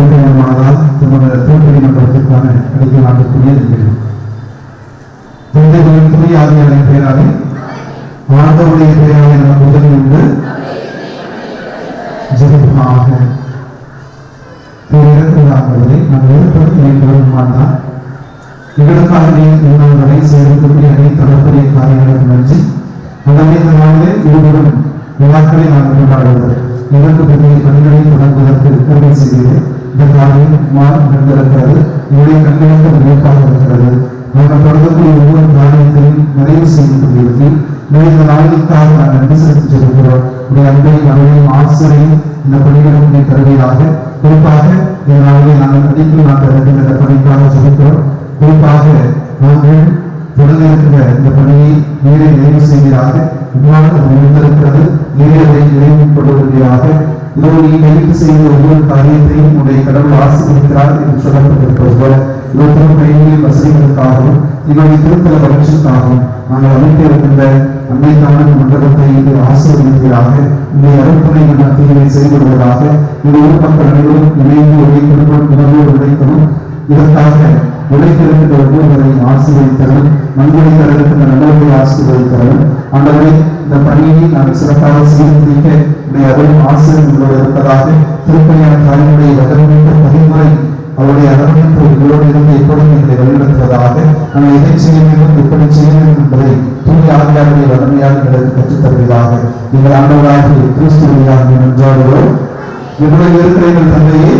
திருமணமானதால் திருமண திருப்பதிமன்றத்திற்கான அடிக்கல் நாட்டுக்குரிய இருக்கிறது தந்தைகளின் துணை ஆகியோரின் பெயராலே ஆண்டவருடைய பெயராலே நாம் உதவி உண்டு ஜெபிப்பாக பேரிடத்திலாகவதை நாம் ஏற்படுத்தி வேண்டுமானால் எங்களுக்காக உணவுகளை சேர்க்கக்கூடிய அனைத்து தரப்புடைய காரியங்களுக்கு நன்றி நாளிலே இருவரும் விழாக்களை நான் கொண்டாடுவது எங்களுக்கு பெரிய பணிகளை தொடங்குவதற்கு கருவை செய்கிறேன். இந்த காரியம் மால் நடந்திருக்கிறது என்னுடைய கண்களுக்கு வியப்பாக இருக்கிறது நாங்கள் தொடங்கக்கூடிய ஒவ்வொரு காரியத்தையும் நிறைவு செய்து கொண்டிருக்கு இந்த நாளுக்காக நான் நன்றி செலுத்தியிருக்கிறோம் உடைய அன்பையும் அருளையும் ஆசிரியையும் இந்த பணிகளுக்கு தருவீராக குறிப்பாக இந்த நாளிலே நாங்கள் அடிக்கல் நாட்டு இருக்கின்ற இந்த பணிக்காக சொல்லிக்கிறோம் குறிப்பாக நாங்கள் தொடங்க இந்த பணியை நீரை நிறைவு செய்வீராக உங்களால் அது நீரை நிறைவு கொண்டு இதோ நீ கைது செய்த ஒவ்வொரு காரியத்தையும் உடைய கடவுள் ஆசீர்வதிக்கிறார் என்று சொல்லப்பட்டிருப்பது போல இதோ திருப்பணிகளின் வசதிகளுக்காகவும் இவருடைய திருத்தல வளர்ச்சிக்காகவும் நாங்கள் அமைக்க இருக்கின்ற அன்னைக்கான மண்டபத்தை இது ஆசீர்வதிப்பீராக உங்களுடைய அருட்பணிகள் மத்தியிலே செயல்படுவதாக இந்த ஊர் மக்கள் அனைவரும் இணைந்து உழைக்கிறோம் குடும்பம் உழைக்கிறோம் இதற்காக உழைத்திருக்கின்ற ஒவ்வொருவரையும் ஆசீர்வதித்தரும் நன்கொடை தருகின்ற நல்லவர்களை ஆசீர்வதித்தரும் ஆண்டவரே இந்த பணியை நாங்கள் சிறப்பாக சீர்திருக்க உடைய அருள் ஆசிரியர் உங்களோடு இருப்பதாக திருப்பணியான தாயினுடைய வகமிக்க பதிமுறை அவருடைய அரவணைப்பு உங்களோடு இருந்து எப்பொழுதும் எங்களை வழிநடத்துவதாக நாங்கள் எதை செய்ய வேண்டும் எப்படி செய்ய வேண்டும் என்பதை தூய ஆவியாருடைய வலிமையாக எங்களுக்கு கற்றுத் தருவதாக எங்கள் ஆண்டவராகிய கிறிஸ்து வழியாக நன்றாடுகிறோம் இவ்வளவு இருக்கிற எங்கள் தந்தையே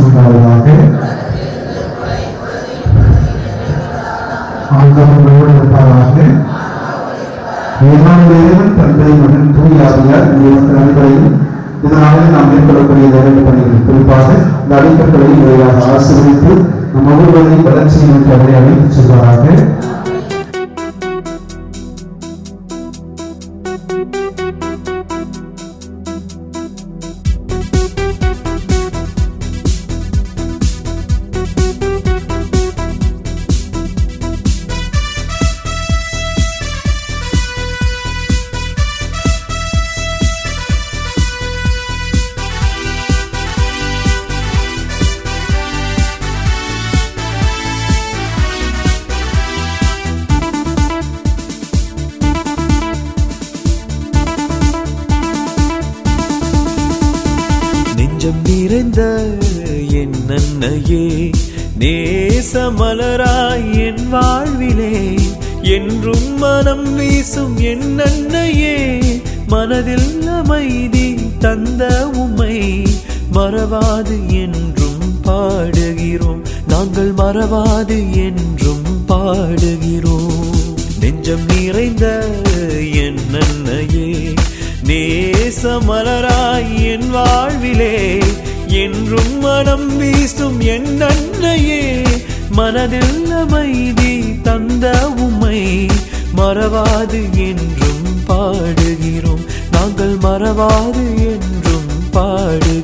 ஆவியாருக்கும் ஆண்டவர்களோடு இருப்பாராக ஏமான் தந்தை மகன் தூயாவியார் ஆவியார் இவர்கள் இதனாலே நாம் மேற்கொள்ளக்கூடிய வேலை பணிகள் குறிப்பாக இந்த அடிக்கற்களை முறையாக ஆசிரியத்து நம் ஒவ்வொருவரையும் வளர்ச்சியை நோக்கி அவரை அழைத்துச் செல்வாராக நிறைந்த என் அன்னையே நேசமலராய் என் வாழ்விலே என்றும் மனம் வீசும் என் அன்னையே மனதில் அமைதி தந்த உமை மறவாது என்றும் பாடுகிறோம். நாங்கள் மறவாது என்றும் பாடுகிறோம். நெஞ்சம் நிறைந்த என் அன்னையே நேசமலராய் என் வாழ்விலே என்றும் மனம் வீசும் என் அன்னையே மனதில் அமைதி தந்த உமை மறவாது என்றும் பாடுகிறோம். நாங்கள் மறவாது என்றும் பாடு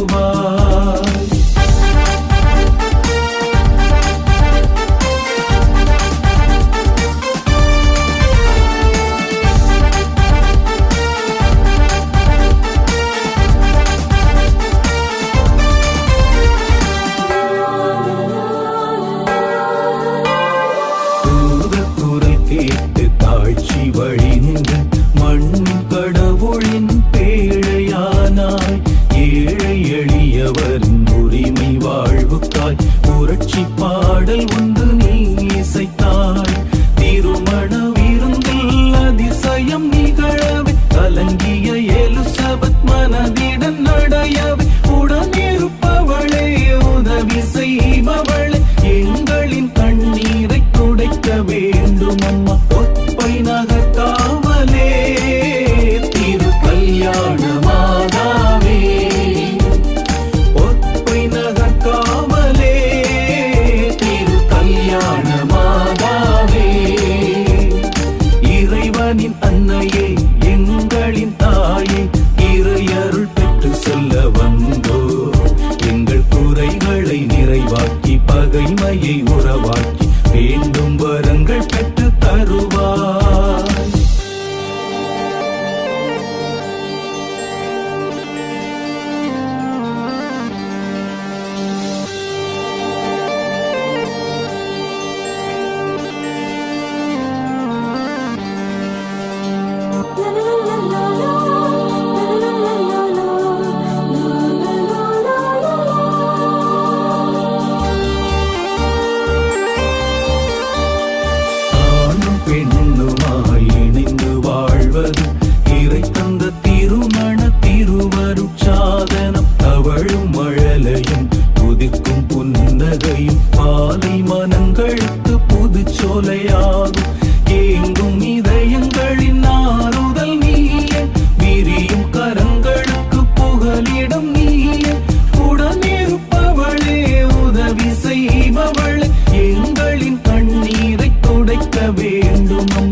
move on. பாதையும் பாதை மனங்களுக்கு புதுச்சோலையாகும். ஏங்கும் இதயங்களின் ஆறுதல் நீயே. விரியும் கரங்களுக்கு புகலிடம் நீயே. உடனிருப்பவளே உதவி செய்பவள். எங்களின் கண்ணீரை துடைக்க வேண்டும்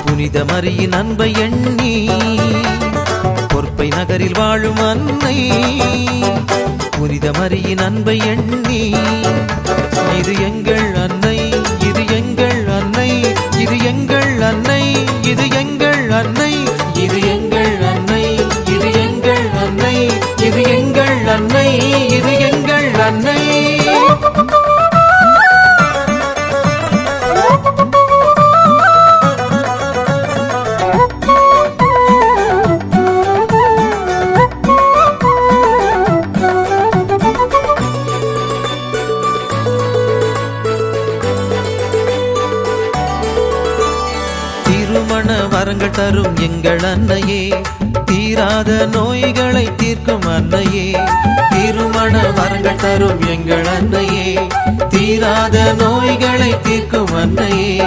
புனித மரியின் அன்பை எண்ணி பொற்பை நகரில் வாழும் அன்னை. புனித மரியின் அன்பை எண்ணி இது எங்கள் அன்னை இது எங்கள் அன்னை இது எங்கள் அன்னை இது எங்கள் அன்னை இது எங்கள் அன்னை இது எங்கள் அன்னை இது எங்கள் அன்னை இது அன்னையே. தீராத நோய்களை தீர்க்கும் அன்னையே. திருமண வரங்கள் தரும் எங்கள் அன்னையே. தீராத நோய்களை தீர்க்கும் அன்னையே.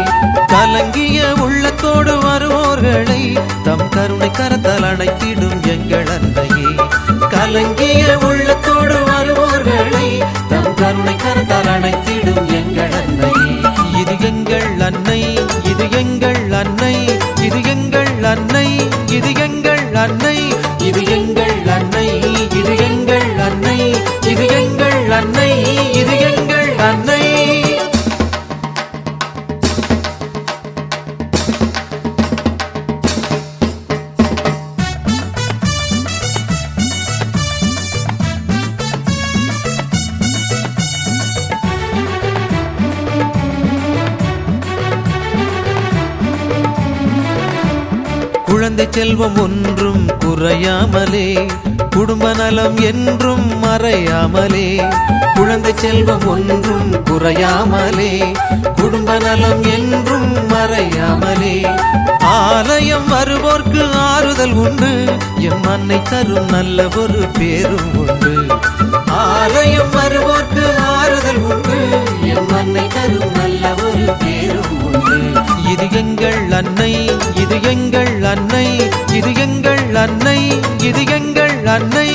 கலங்கிய உள்ளத்தோடு வருவோர்களை தம் கருணை கரத்தால் அணைத்திடும் எங்கள் அன்னையே. கலங்கிய உள்ளத்தோடு வருவோர்களை தம் கருணை கரத்தால் அணைத்திடும் எங்கள் அன்னையே. குழந்தை செல்வம் ஒன்றும் குறையாமலே. குடும்ப நலம் என்றும் மறையாமலே. குழந்தை செல்வம் ஒன்றும் குறையாமலே. குடும்ப நலம் என்றும் மறையாமலே. ஆலயம் வருவோர்க்கு ஆறுதல் உண்டு. எம் அன்னை தரும் நல்ல ஒரு பேரும் உண்டு. ஆலயம் வருவோர்க்கு ஆறுதல் உண்டு. எம் அன்னை தரும் நல்ல ஒரு பேரும் உண்டு. இது எங்கள் அன்னை இது எங்கள் அன்னை இது எங்கள் அன்னை இது எங்கள் அன்னை.